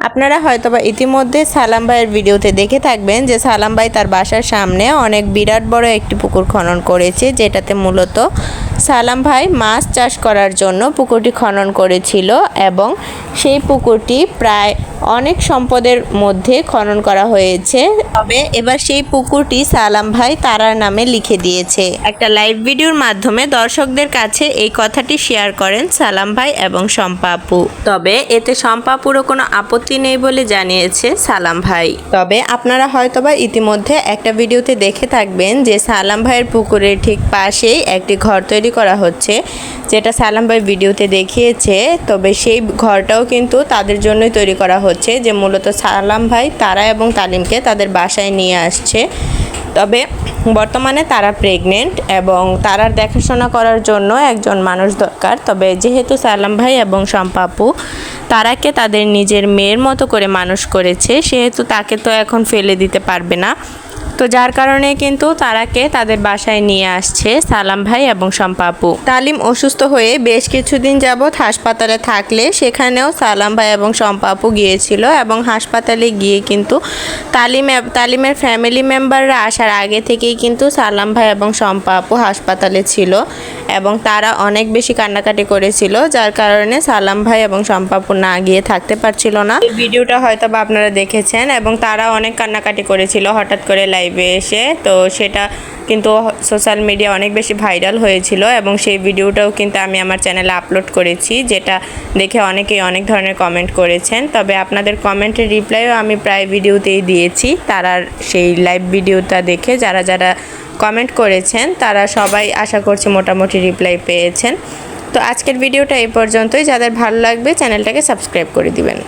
আপনারা হয়তোবা ইতিমধ্যে সালাম ভাইয়ের ভিডিওতে দেখে থাকবেন যে সালাম ভাই তার বাসার সামনে অনেক বিরাট বড় একটি পুকুর খনন করেছে, যেটাতে মূলত সালাম ভাই মাছ চাষ করার জন্য পুকুরটি খনন করেছিল এবং সেই পুকুরটি প্রায় অনেক সম্পদের মধ্যে খনন করা হয়েছে। তবে এবার সেই পুকুরটি সালাম ভাই তারার নামে লিখে দিয়েছে। একটা লাইভ ভিডিওর মাধ্যমে দর্শকদের কাছে এই কথাটি শেয়ার করেন সালাম ভাই এবং শম্পাপু তবে এতে শম্পাপুরও কোনো আপত্তি নেই বলে জানিয়েছে সালাম ভাই। তবে আপনারা হয়তোবা ইতিমধ্যে একটা ভিডিওতে দেখে থাকবেন যে সালাম ভাইয়ের পুকুরের ঠিক পাশেই একটি ঘর তৈরি করা হচ্ছে, যেটা সালাম ভাই ভিডিওতে দেখিয়েছে। তবে সেই ঘরটাও কিন্তু তাদের জন্যই তৈরি করা হচ্ছে, যে মূলত সালাম ভাই তারা এবং তালিমকে তাদের বাসায় নিয়ে আসছে। তবে বর্তমানে তারা প্রেগনেন্ট এবং তারার দেখাশোনা করার জন্য একজন মানুষ দরকার। তবে যেহেতু সালাম ভাই এবং শম্পাপু তারাকে তাদের নিজের মেয়ের মতো করে মানুষ করেছে, সেহেতু তাকে তো এখন ফেলে দিতে পারবে না। তো যার কারণে কিন্তু তারাকে তাদের বাসায় নিয়ে আসছে সালাম ভাই এবং শম্পাপু। তালিম অসুস্থ হয়ে বেশ কিছুদিন যাবৎ হাসপাতালে থাকলে সেখানেও সালাম ভাই এবং শম্পাপু গিয়েছিল এবং হাসপাতালে গিয়ে কিন্তু তালিম তালিমের ফ্যামিলি মেম্বাররা আসার আগে থেকেই কিন্তু সালাম ভাই এবং শম্পাপু হাসপাতালে ছিল এবং তারা অনেক বেশি কান্নাকাটি করেছিল, যার কারণে সালাম ভাই এবং শম্পাপু না গিয়ে থাকতে পারছিল না। ভিডিওটা হয়তো বা আপনারা দেখেছেন এবং তারা অনেক কান্নাকাটি করেছিল হঠাৎ করে লাইভে এসে, তো সেটা কিন্তু সোশ্যাল মিডিয়া অনেক বেশি ভাইরাল হয়েছিল এবং সেই ভিডিওটাও কিন্তু আমি আমার চ্যানেলে আপলোড করেছি, যেটা দেখে অনেকেই অনেক ধরনের কমেন্ট করেছেন। তবে আপনাদের কমেন্টের রিপ্লাইও আমি প্রায় ভিডিওতেই দিয়েছি, তারা সেই লাইভ ভিডিওটা দেখে, যারা যারা কমেন্ট করেছেন, তারা সবাই আশা করছি মোটামুটি রিপ্লাই পেয়েছেন। তো আজকের ভিডিওটা এই পর্যন্তই, যাদের ভালো লাগবে চ্যানেলটাকে সাবস্ক্রাইব করে দিবেন।